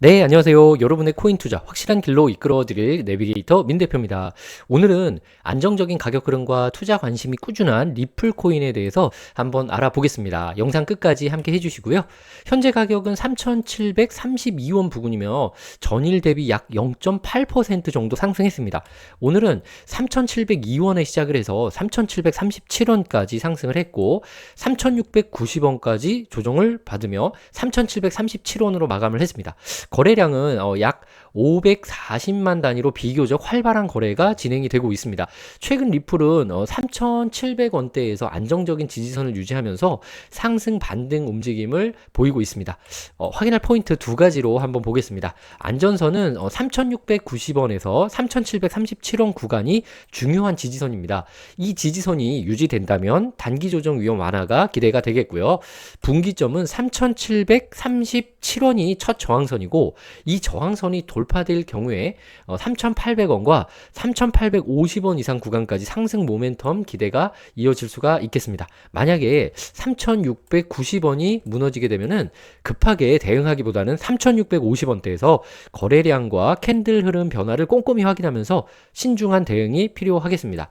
네, 안녕하세요. 여러분의 코인 투자 확실한 길로 이끌어 드릴 내비게이터 민 대표입니다. 오늘은 안정적인 가격 흐름과 투자 관심이 꾸준한 리플 코인에 대해서 한번 알아보겠습니다. 영상 끝까지 함께 해 주시고요. 현재 가격은 3,732원 부근이며 전일 대비 약 0.8% 정도 상승했습니다. 오늘은 3,702원에 시작을 해서 3,737원까지 상승을 했고 3,690원까지 조정을 받으며 3,737원으로 마감을 했습니다. 거래량은 어, 약 540만 단위로 비교적 활발한 거래가 진행이 되고 있습니다. 최근 리플은 어, 3,700원대에서 안정적인 지지선을 유지하면서 상승 반등 움직임을 보이고 있습니다. 어, 확인할 포인트 두 가지로 한번 보겠습니다. 안전선은 어, 3,690원에서 3,737원 구간이 중요한 지지선입니다. 이 지지선이 유지된다면 단기 조정 위험 완화가 기대가 되겠고요. 분기점은 3,737원이 첫 저항선이고 이 저항선이 돌파 될 경우에 3,800원과 어, 3,850원 이상 구간까지 상승 모멘텀 기대가 이어질 수가 있겠습니다. 만약에 3,690원이 무너지게 되면은 급하게 대응하기보다는 3,650원대에서 거래량과 캔들 흐름 변화를 꼼꼼히 확인하면서 신중한 대응이 필요하겠습니다.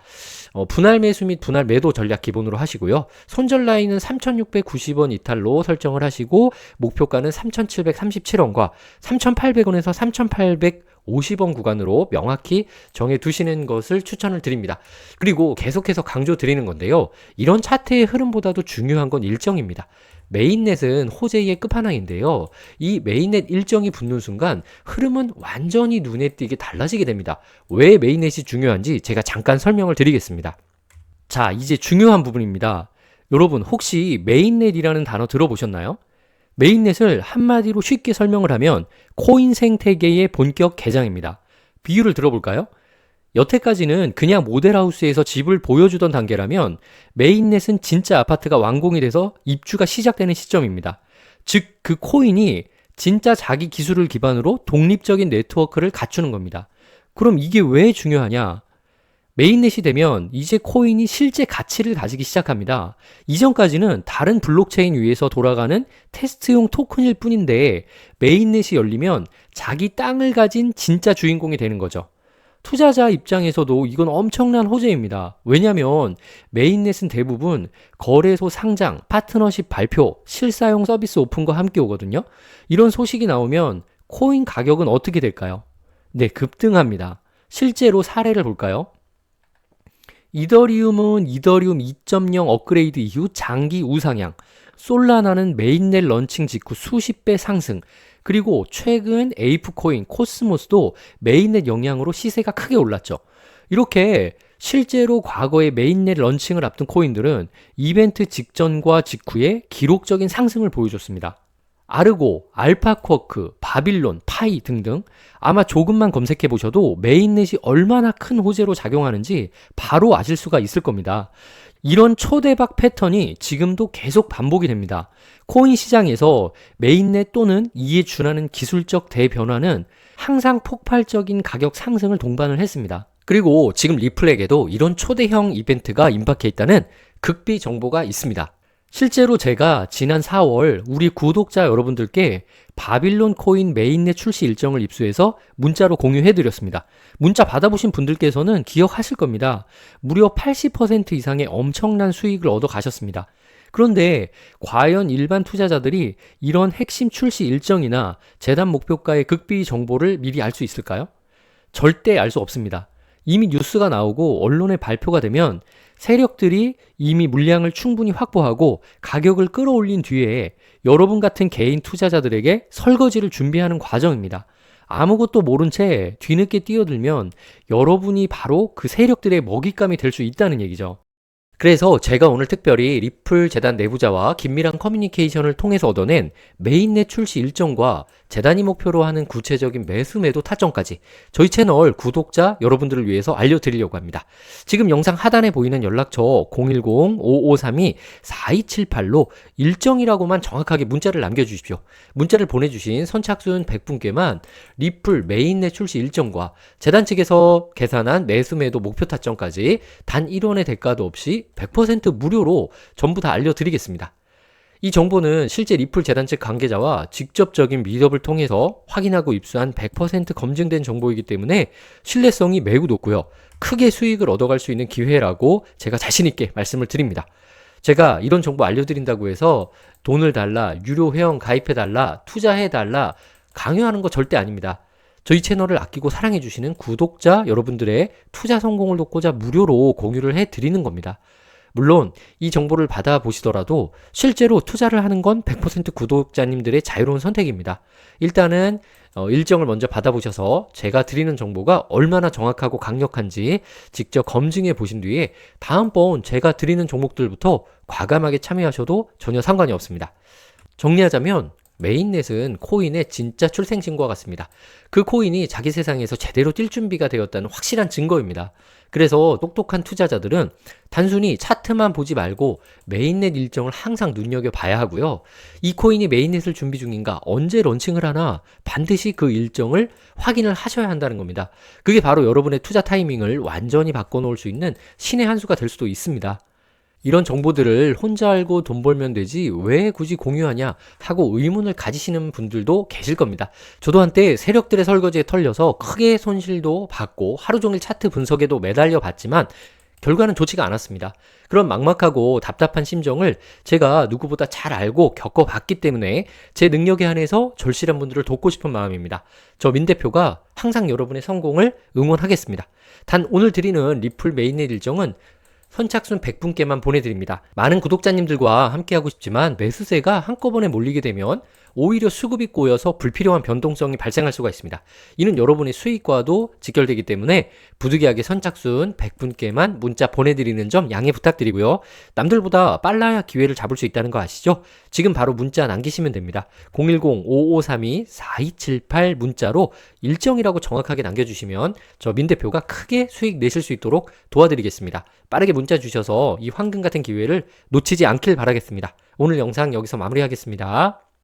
어, 분할 매수 및 분할 매도 전략 기본으로 하시고요. 손절 라인은 3,690원 이탈로 설정을 하시고 목표가는 3,737원과 3,800원에서 3,850원 구간으로 명확히 정해 두시는 것을 추천을 드립니다. 그리고 계속해서 강조 드리는 건데요. 이런 차트의 흐름보다도 중요한 건 일정입니다. 메인넷은 호재의 끝판왕인데요. 이 메인넷 일정이 붙는 순간 흐름은 완전히 눈에 띄게 달라지게 됩니다. 왜 메인넷이 중요한지 제가 잠깐 설명을 드리겠습니다. 자, 이제 중요한 부분입니다. 여러분, 혹시 메인넷이라는 단어 들어보셨나요? 메인넷을 한마디로 쉽게 설명을 하면 코인 생태계의 본격 개장입니다. 비유를 들어볼까요? 여태까지는 그냥 모델하우스에서 집을 보여주던 단계라면 메인넷은 진짜 아파트가 완공이 돼서 입주가 시작되는 시점입니다. 즉, 그 코인이 진짜 자기 기술을 기반으로 독립적인 네트워크를 갖추는 겁니다. 그럼 이게 왜 중요하냐? 메인넷이 되면 이제 코인이 실제 가치를 가지기 시작합니다. 이전까지는 다른 블록체인 위에서 돌아가는 테스트용 토큰일 뿐인데 메인넷이 열리면 자기 땅을 가진 진짜 주인공이 되는 거죠. 투자자 입장에서도 이건 엄청난 호재입니다. 왜냐하면 메인넷은 대부분 거래소 상장, 파트너십 발표, 실사용 서비스 오픈과 함께 오거든요. 이런 소식이 나오면 코인 가격은 어떻게 될까요? 네, 급등합니다. 실제로 사례를 볼까요? 이더리움은 이더리움 2.0 업그레이드 이후 장기 우상향, 솔라나는 메인넷 런칭 직후 수십 배 상승, 그리고 최근 에이프 코인, 코스모스도 메인넷 영향으로 시세가 크게 올랐죠. 이렇게 실제로 과거에 메인넷 런칭을 앞둔 코인들은 이벤트 직전과 직후에 기록적인 상승을 보여줬습니다. 아르고, 알파쿼크, 바빌론, 파이 등등 아마 조금만 검색해 보셔도 메인넷이 얼마나 큰 호재로 작용하는지 바로 아실 수가 있을 겁니다. 이런 초대박 패턴이 지금도 계속 반복이 됩니다. 코인 시장에서 메인넷 또는 이에 준하는 기술적 대변화는 항상 폭발적인 가격 상승을 동반을 했습니다. 그리고 지금 리플에게도 이런 초대형 이벤트가 임박해 있다는 극비 정보가 있습니다. 실제로 제가 지난 4월 우리 구독자 여러분들께 바빌론 코인 메인넷 출시 일정을 입수해서 문자로 공유해 드렸습니다. 문자 받아보신 분들께서는 기억하실 겁니다. 무려 80% 이상의 엄청난 수익을 얻어 가셨습니다. 그런데 과연 일반 투자자들이 이런 핵심 출시 일정이나 재단 목표가의 극비 정보를 미리 알 수 있을까요? 절대 알 수 없습니다. 이미 뉴스가 나오고 언론에 발표가 되면 세력들이 이미 물량을 충분히 확보하고 가격을 끌어올린 뒤에 여러분 같은 개인 투자자들에게 설거지를 준비하는 과정입니다. 아무것도 모른 채 뒤늦게 뛰어들면 여러분이 바로 그 세력들의 먹잇감이 될 수 있다는 얘기죠. 그래서 제가 오늘 특별히 리플 재단 내부자와 긴밀한 커뮤니케이션을 통해서 얻어낸 메인넷 출시 일정과 재단이 목표로 하는 구체적인 매수 매도 타점까지 저희 채널 구독자 여러분들을 위해서 알려드리려고 합니다. 지금 영상 하단에 보이는 연락처 010-5532-4278로 일정이라고만 정확하게 문자를 남겨주십시오. 문자를 보내주신 선착순 100분께만 리플 메인넷 출시 일정과 재단 측에서 계산한 매수 매도 목표 타점까지 단 1원의 대가도 없이 100% 무료로 전부 다 알려드리겠습니다. 이 정보는 실제 리플 재단 측 관계자와 직접적인 미접을 통해서 확인하고 입수한 100% 검증된 정보이기 때문에 신뢰성이 매우 높고요. 크게 수익을 얻어갈 수 있는 기회라고 제가 자신있게 말씀을 드립니다. 제가 이런 정보 알려드린다고 해서 돈을 달라, 유료 회원 가입해달라, 투자해달라, 강요하는 거 절대 아닙니다. 저희 채널을 아끼고 사랑해주시는 구독자 여러분들의 투자 성공을 돕고자 무료로 공유를 해드리는 겁니다. 물론 이 정보를 받아보시더라도 실제로 투자를 하는 건 100% 구독자님들의 자유로운 선택입니다. 일단은 어, 일정을 먼저 받아보셔서 제가 드리는 정보가 얼마나 정확하고 강력한지 직접 검증해 보신 뒤에 다음번 제가 드리는 종목들부터 과감하게 참여하셔도 전혀 상관이 없습니다. 정리하자면 메인넷은 코인의 진짜 출생신과 같습니다. 그 코인이 자기 세상에서 제대로 뛸 준비가 되었다는 확실한 증거입니다. 그래서 똑똑한 투자자들은 단순히 차트만 보지 말고 메인넷 일정을 항상 눈여겨봐야 하고요. 이 코인이 메인넷을 준비 중인가, 언제 런칭을 하나 반드시 그 일정을 확인을 하셔야 한다는 겁니다. 그게 바로 여러분의 투자 타이밍을 완전히 바꿔놓을 수 있는 신의 한 수가 될 수도 있습니다. 이런 정보들을 혼자 알고 돈 벌면 되지 왜 굳이 공유하냐 하고 의문을 가지시는 분들도 계실 겁니다. 저도 한때 세력들의 설거지에 털려서 크게 손실도 받고 하루 종일 차트 분석에도 매달려 봤지만 결과는 좋지가 않았습니다. 그런 막막하고 답답한 심정을 제가 누구보다 잘 알고 겪어봤기 때문에 제 능력에 한해서 절실한 분들을 돕고 싶은 마음입니다. 저 민 대표가 항상 여러분의 성공을 응원하겠습니다. 단 오늘 드리는 리플 메인넷 일정은 선착순 100분께만 보내드립니다. 많은 구독자님들과 함께하고 싶지만 매수세가 한꺼번에 몰리게 되면 오히려 수급이 꼬여서 불필요한 변동성이 발생할 수가 있습니다. 이는 여러분의 수익과도 직결되기 때문에 부득이하게 선착순 100분께만 문자 보내드리는 점 양해 부탁드리고요. 남들보다 빨라야 기회를 잡을 수 있다는 거 아시죠? 지금 바로 문자 남기시면 됩니다. 010-5532-4278 문자로 일정이라고 정확하게 남겨주시면 저 민 대표가 크게 수익 내실 수 있도록 도와드리겠습니다. 빠르게 문자 주셔서 이 황금 같은 기회를 놓치지 않길 바라겠습니다. 오늘 영상 여기서 마무리하겠습니다.